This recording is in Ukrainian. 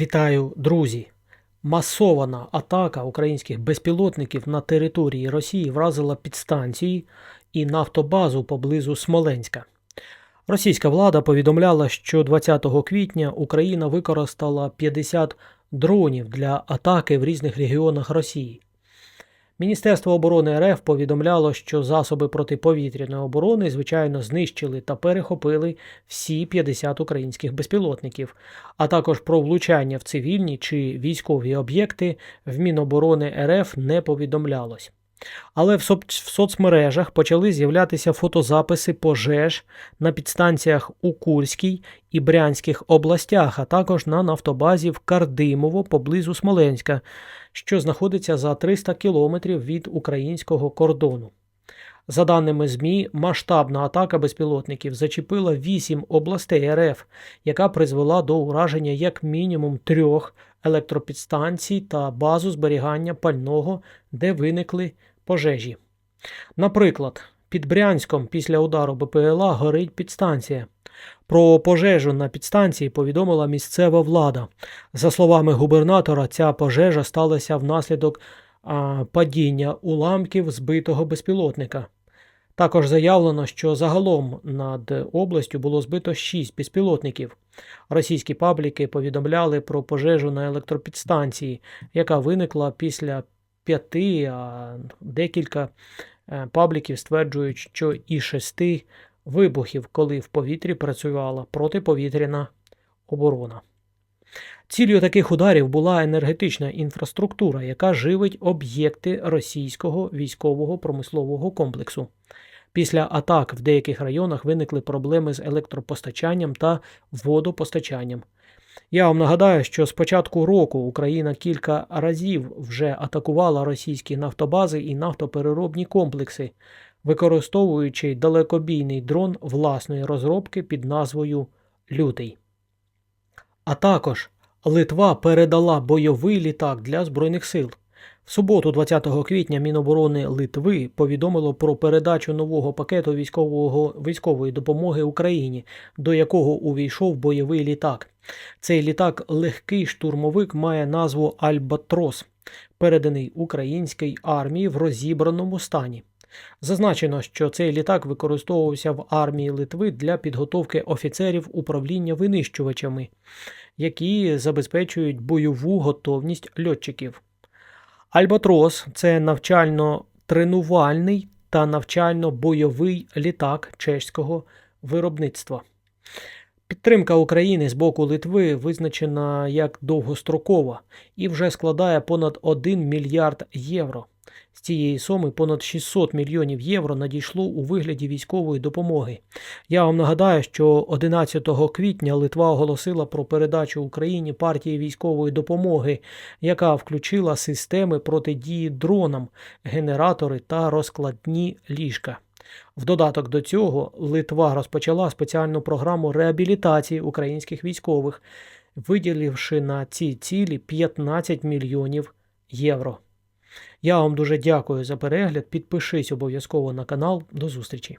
Вітаю, друзі! Масована атака українських безпілотників на території Росії вразила підстанції і нафтобазу поблизу Смоленська. Російська влада повідомляла, що 20 квітня Україна використала 50 дронів для атаки в різних регіонах Росії. Міністерство оборони РФ повідомляло, що засоби протиповітряної оборони, звичайно, знищили та перехопили всі 50 українських безпілотників, а також про влучання в цивільні чи військові об'єкти в Міноборони РФ не повідомлялось. Але в, соц- в соцмережах почали з'являтися фотозаписи пожеж на підстанціях у Курській і Брянських областях, а також на нафтобазі в Кардимово поблизу Смоленська, що знаходиться за 300 кілометрів від українського кордону. За даними ЗМІ, масштабна атака безпілотників зачепила 8 областей РФ, яка призвела до ураження як мінімум трьох електропідстанцій та базу зберігання пального, де виникли пожежі. Наприклад, під Брянськом після удару БПЛА горить підстанція. Про пожежу на підстанції повідомила місцева влада. За словами губернатора, ця пожежа сталася внаслідок падіння уламків збитого безпілотника. Також заявлено, що загалом над областю було збито 6 безпілотників. Російські пабліки повідомляли про пожежу на електропідстанції, яка виникла після п'яти, а декілька е, пабліків стверджують, що і шести вибухів, коли в повітрі працювала протиповітряна оборона. Ціллю таких ударів була енергетична інфраструктура, яка живить об'єкти російського військового промислового комплексу. Після атак в деяких районах виникли проблеми з електропостачанням та водопостачанням. Я вам нагадаю, що з початку року Україна кілька разів вже атакувала російські нафтобази і нафтопереробні комплекси, використовуючи далекобійний дрон власної розробки під назвою Лютий. А також Литва передала бойовий літак для Збройних сил. В суботу, 20 квітня, Міноборони Литви повідомило про передачу нового пакету військового, військової допомоги Україні, до якого увійшов бойовий літак. Цей літак легкий штурмовик має назву Альбатрос, переданий українській армії в розібраному стані. Зазначено, що цей літак використовувався в армії Литви для підготовки офіцерів управління винищувачами, які забезпечують бойову готовність льотчиків. Альбатрос це навчально-тренувальний та навчально-бойовий літак чеського виробництва. Підтримка України з боку Литви визначена як довгострокова і вже складає понад 1 мільярд євро. З цієї суми понад 600 мільйонів євро надійшло у вигляді військової допомоги. Я вам нагадаю, що 11 квітня Литва оголосила про передачу Україні партії військової допомоги, яка включила системи протидії дронам, генератори та розкладні ліжка. В додаток до цього Литва розпочала спеціальну програму реабілітації українських військових, виділивши на ці цілі 15 мільйонів євро. Я вам дуже дякую за перегляд. Підпишись обов'язково на канал. До зустрічі!